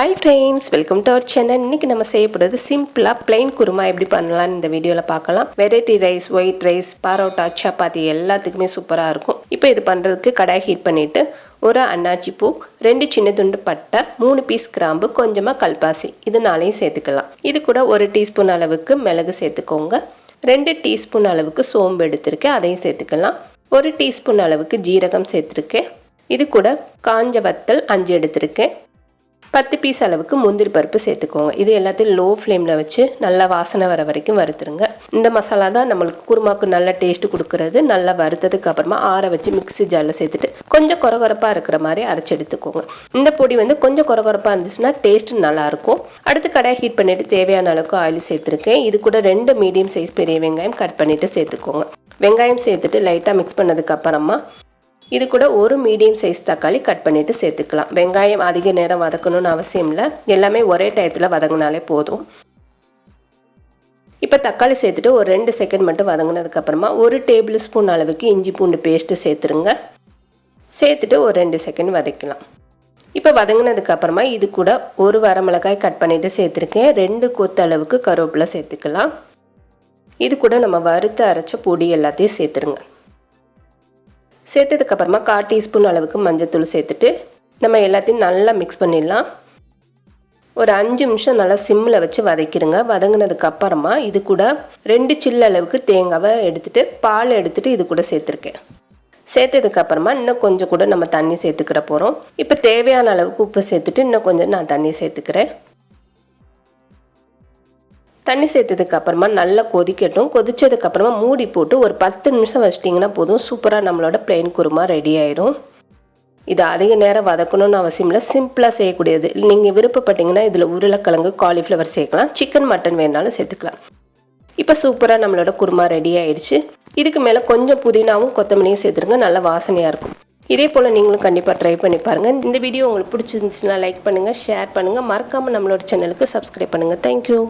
Hi friends welcome to our channel இன்னைக்கு நம்ம செய்யப்படுறது சிம்பிளாக பிளைன் குருமா எப்படி பண்ணலாம்னு இந்த வீடியோவில் பார்க்கலாம். Variety rice white rice parotta chapati எல்லாத்துக்குமே சூப்பராக இருக்கும். இப்போ இது பண்ணுறதுக்கு கடாய் ஹீட் பண்ணிவிட்டு ஒரு அன்னாச்சி பூ ரெண்டு சின்ன துண்டு பட்டை மூணு பீஸ் கிராம்பு கொஞ்சமாக கல்பாசி. இது நாளையும் சேர்த்துக்கலாம். இது கூட ஒரு டீஸ்பூன் அளவுக்கு மிளகு சேர்த்துக்கோங்க. ரெண்டு டீஸ்பூன் அளவுக்கு சோம்பு எடுத்திருக்கேன் அதையும் சேர்த்துக்கலாம். ஒரு டீஸ்பூன் அளவுக்கு ஜீரகம் சேர்த்துருக்கேன். இது கூட காஞ்ச வத்தல் அஞ்சு எடுத்திருக்கேன். பத்து பீஸ் அளவுக்கு முந்திரி பருப்பு சேர்த்துக்கோங்க. இது எல்லாத்தையும் லோ ஃப்ளேமில் வச்சு நல்லா வாசனை வர வரைக்கும் வறுத்துருங்க. இந்த மசாலா தான் நம்மளுக்கு குருமாக்கு நல்ல டேஸ்ட் கொடுக்கறது. நல்லா வறுத்ததுக்கு அப்புறமா ஆற வச்சு மிக்ஸி ஜாரில் சேர்த்துட்டு கொஞ்சம் குறகுறப்பாக இருக்கிற மாதிரி அரைச்சி எடுத்துக்கோங்க. இந்த பொடி வந்து கொஞ்சம் குறகுறப்பாக இருந்துச்சுன்னா டேஸ்ட் நல்லாயிருக்கும் அடுத்து கடையை ஹீட் பண்ணிவிட்டு தேவையான அளவுக்கு ஆயில் சேர்த்துருக்கேன். இது கூட ரெண்டு மீடியம் சைஸ் பெரிய வெங்காயம் கட் பண்ணிவிட்டு சேர்த்துக்கோங்க. வெங்காயம் சேர்த்துட்டு லைட்டாக மிக்ஸ் பண்ணதுக்கு அப்புறமா இது கூட ஒரு மீடியம் சைஸ் தக்காளி கட் பண்ணிவிட்டு சேர்த்துக்கலாம். வெங்காயம் அதிக நேரம் வதக்கணும்னு அவசியம் இல்லை. எல்லாமே ஒரே டயத்தில் வதங்கினாலே போதும். இப்போ தக்காளி சேர்த்துட்டு ஒரு ரெண்டு செகண்ட் மட்டும் வதங்கினதுக்கப்புறமா ஒரு டேபிள் ஸ்பூன் அளவுக்கு இஞ்சி பூண்டு பேஸ்ட்டு சேர்த்துருங்க. சேர்த்துட்டு ஒரு ரெண்டு செகண்ட் வதக்கலாம். இப்போ வதங்கினதுக்கப்புறமா இது கூட ஒரு வரமிளகாய் கட் பண்ணிவிட்டு சேர்த்துருக்கேன். ரெண்டு கொத்து அளவுக்கு கருவேப்பிலை சேர்த்துக்கலாம். இது கூட நம்ம வறுத்து அரைச்ச பொடி எல்லாத்தையும் சேர்த்துருங்க. சேர்த்ததுக்கப்புறமா கால் டீஸ்பூன் அளவுக்கு மஞ்சத்தூள் சேர்த்துட்டு நம்ம எல்லாத்தையும் நல்லா மிக்ஸ் பண்ணிடலாம். ஒரு அஞ்சு நிமிஷம் நல்லா சிம்மில் வச்சு வதக்கிடுங்க வதங்கினதுக்கு அப்புறமா இது கூட ரெண்டு சில்லு அளவுக்கு தேங்காவை எடுத்துகிட்டு பால் எடுத்துகிட்டு இது கூட சேர்த்துருக்கேன். சேர்த்ததுக்கு அப்புறமா இன்னும் கொஞ்சம் கூட நம்ம தண்ணி சேர்த்துக்கிற போகிறோம் இப்போ தேவையான அளவுக்கு உப்பு சேர்த்துட்டு இன்னும் கொஞ்சம் நான் தண்ணி சேர்த்துக்கிறேன். தண்ணி சேர்த்ததுக்கு அப்புறமா நல்லா கொதிக்கட்டும். கொதிச்சதுக்கு அப்புறமா மூடி போட்டு ஒரு பத்து நிமிஷம் வச்சிட்டிங்கன்னா போதும். சூப்பராக நம்மளோட பிளெயின் குருமா ரெடி ஆயிடும் இது அதிக நேரம் வதக்கணும்னு அவசியம் இல்லை. சிம்பிளாக செய்யக்கூடியது. நீங்கள் விருப்பப்பட்டீங்கன்னா இதில் உருளைக்கிழங்கு காலிஃப்ளவர் சேர்க்கலாம். சிக்கன் மட்டன் வேணாலும் சேர்த்துக்கலாம். இப்போ சூப்பராக நம்மளோட குருமா ரெடி ஆயிடுச்சு. இதுக்கு மேலே கொஞ்சம் புதினாவும் கொத்தமல்லியும் சேர்த்துருங்க. நல்லா வாசனையாக இருக்கும். இதே போல் நீங்களும் கண்டிப்பாக ட்ரை பண்ணி பாருங்கள் இந்த வீடியோ உங்களுக்கு பிடிச்சிருந்துச்சுன்னா லைக் பண்ணுங்கள் ஷேர் பண்ணுங்கள் மறக்காமல் நம்மளோட சேனலுக்கு சப்ஸ்கிரைப் பண்ணுங்கள் தேங்க்யூ